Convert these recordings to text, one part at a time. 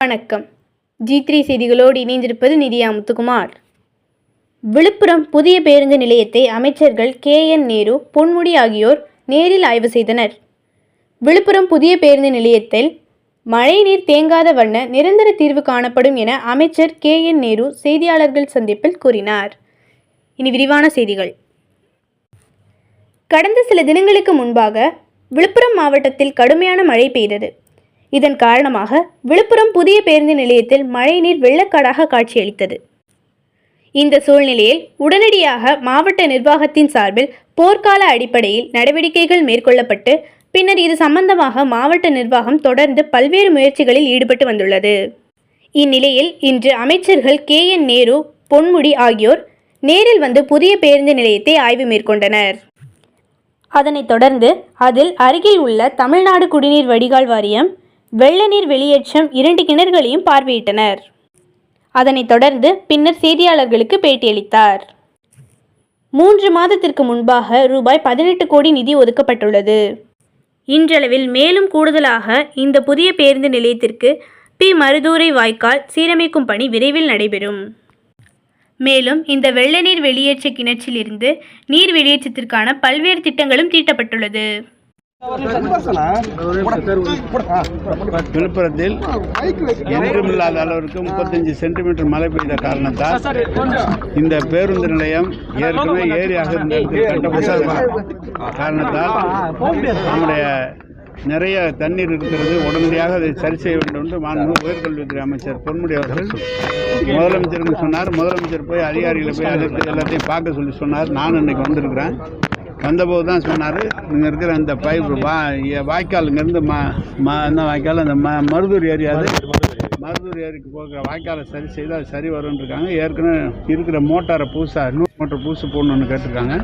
வணக்கம். G three செய்திகளோடு இணைந்திருப்பது நிதியா முத்துக்குமார். விழுப்புரம் புதிய பேருந்து நிலையத்தை அமைச்சர்கள் கே என் நேரு பொன்முடி ஆகியோர் நேரில் ஆய்வு செய்தனர். விழுப்புரம் புதிய பேருந்து நிலையத்தில் மழைநீர் தேங்காத வண்ண நிரந்தர தீர்வு காணப்படும் என அமைச்சர் கே என் நேரு செய்தியாளர்கள் சந்திப்பில் கூறினார். இனி விரிவான செய்திகள். கடந்த சில தினங்களுக்கு முன்பாக விழுப்புரம் மாவட்டத்தில் கடுமையான மழை பெய்தது. இதன் காரணமாக விழுப்புரம் புதிய பேருந்து நிலையத்தில் மழைநீர் வெள்ளக்காடாக காட்சியளித்தது. இந்த சூழ்நிலையில் உடனடியாக மாவட்ட நிர்வாகத்தின் சார்பில் போர்க்கால அடிப்படையில் நடவடிக்கைகள் மேற்கொள்ளப்பட்டு பின்னர் இது சம்பந்தமாக மாவட்ட நிர்வாகம் தொடர்ந்து பல்வேறு முயற்சிகளில் ஈடுபட்டு வந்துள்ளது. இந்நிலையில் இன்று அமைச்சர்கள் கே. என். நேரு பொன்முடி ஆகியோர் நேரில் வந்து புதிய பேருந்து நிலையத்தை ஆய்வு மேற்கொண்டனர். அதனைத் தொடர்ந்து அதில் அருகில் உள்ள தமிழ்நாடு குடிநீர் வடிகால் வாரியம் வெள்ள நீர் வெளியேற்றம் இரண்டு கிணறுகளையும் பார்வையிட்டனர். அதனைத் தொடர்ந்து பின்னர் செய்தியாளர்களுக்கு பேட்டியளித்தார். மூன்று மாதத்திற்கு முன்பாக ரூபாய் பதினெட்டு கோடி நிதி ஒதுக்கப்பட்டுள்ளது. இன்றளவில் மேலும் கூடுதலாக இந்த புதிய பேருந்து நிலையத்திற்கு பி. மருதூரை வாய்க்கால் சீரமைக்கும் பணி விரைவில் நடைபெறும். மேலும் இந்த வெள்ள நீர் வெளியேற்ற கிணற்றிலிருந்து நீர் வெளியேற்றத்திற்கான பல்வேறு திட்டங்களும் தீட்டப்பட்டுள்ளது. விழுப்புரத்தில் என்றுமில்லாத அளவிற்கு முப்பத்தஞ்சு சென்டிமீட்டர் மழை பெய்த காரணத்தால் இந்த பேருந்து நிலையம் ஏற்கனவே ஏரியாக இருந்த காரணத்தால் நம்முடைய நிறைய தண்ணீர் இருக்கிறது. உடனடியாக அதை சரி செய்ய வேண்டும் என்று மாண்பு உயர்கல்வித்துறை அமைச்சர் பொன்முடி அவர்கள் முதலமைச்சருக்கு சொன்னார். முதலமைச்சர் போய் அதிகாரிகளை போய் அதற்கு எல்லாத்தையும் பார்க்க சொல்லி சொன்னார். நான் இன்னைக்கு வந்திருக்கிறேன். வந்தபோது தான் சொன்னார். இங்கே இருக்கிற அந்த பைப் வா இ- வாய்க்கால் இங்கேருந்து என்ன வாய்க்கால்? அந்த ம மருதூர் ஏரியாது மருதூர் ஏரிக்கு போகிற வாய்க்காலை சரி செய்து அது சரி வரும்னு இருக்காங்க. ஏற்கனவே இருக்கிற மோட்டாரை புதுசாக நூறு மோட்டர் புதுசு போடணும்னு கேட்டிருக்காங்க.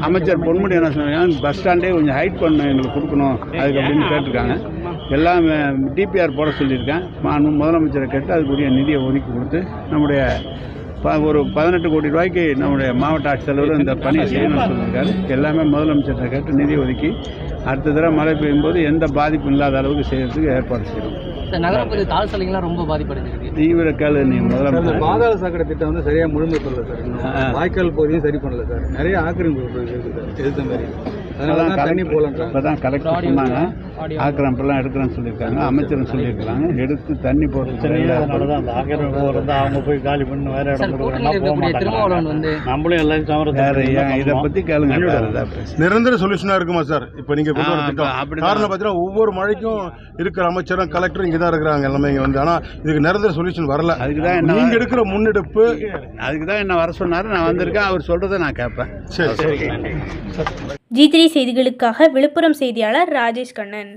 அமைச்சர் பொன்முடி என்ன சொன்னாங்க பஸ் ஸ்டாண்டே கொஞ்சம் ஹைட் பண்ண எங்களுக்கு கொடுக்கணும். அதுக்கு அப்படின்னு கேட்டிருக்காங்க. எல்லாம் டிபிஆர் போட சொல்லியிருக்கேன். முதலமைச்சரை கேட்டு அதுக்குரிய நிதியை ஒதுக்கி கொடுத்து நம்முடைய ஒரு பதினெட்டு கோடி ரூபாய்க்கு நம்முடைய மாவட்ட ஆட்சித்தலைவர் இந்த பணியை செய்யணும்னு சொல்லியிருக்காரு. எல்லாமே முதலமைச்சர்கிட்ட கேட்டு நிதி ஒதுக்கி அடுத்த தடவை மழை பெய்யும் போது எந்த பாதிப்பும் இல்லாத அளவுக்கு செய்யறதுக்கு ஏற்பாடு செய்யணும். சார் நகரப்பகுதி தாழ் சாலைகள்லாம் ரொம்ப பாதிப்படைஞ்சிருக்கு. தீவிர கேளு நீ சார், முதலமைச்சர் பாதாள சாக்கடை திட்டம் வந்து சரியா முழுமைப்படல சார். இன்னும். ஆ. வாய்க்கால் பகுதியும் சரி பண்ணல சார். நிறைய ஆக்கிரமிப்பு இருக்கு சார். எதிர்த்த மாதிரி. தண்ணி போகலன்றாங்க இப்போ தான் கலெக்டர் சொன்னாங்க. ஆக்கிரமிப்பெல்லாம் எடுக்கிறேன்னு சொல்லியிருக்காங்க. அமைச்சரும் சொல்லியிருக்காங்க. எடுத்து தண்ணி போட்டு அந்த ஆக்கிரமிப்பு இருந்தா அவங்க போய் காலி பண்ணி வேற இடம் வந்து நம்மளும் எல்லாரும் வேற ஏன்? இதை பற்றி கேளுங்க. நிரந்தர சொல்யூஷனா இருக்குமா சார்? இப்போ நீங்க கொண்டு வர திட்டம். காரணம் பார்த்தீங்கன்னா ஒவ்வொரு மழைக்கும் இருக்கிற அமைச்சரும் கலெக்டர் இங்கே தான் இருக்கிறாங்க எல்லாமே இங்கே வந்து. ஆனால் இதுக்கு நிரந்தர சொல்யூஷன் வரல. அதுக்கு தான் என்ன நீங்க எடுக்கிற முன்னெடுப்பு அதுக்கு தான் என்ன வர சொன்னாரு. நான் வந்திருக்கேன். அவர் சொல்றதை நான் கேட்பேன். சரி. சரி. ஜி த்ரீ செய்திகளுக்காக விழுப்புரம் செய்தியாளர் ராஜேஷ் கண்ணன்.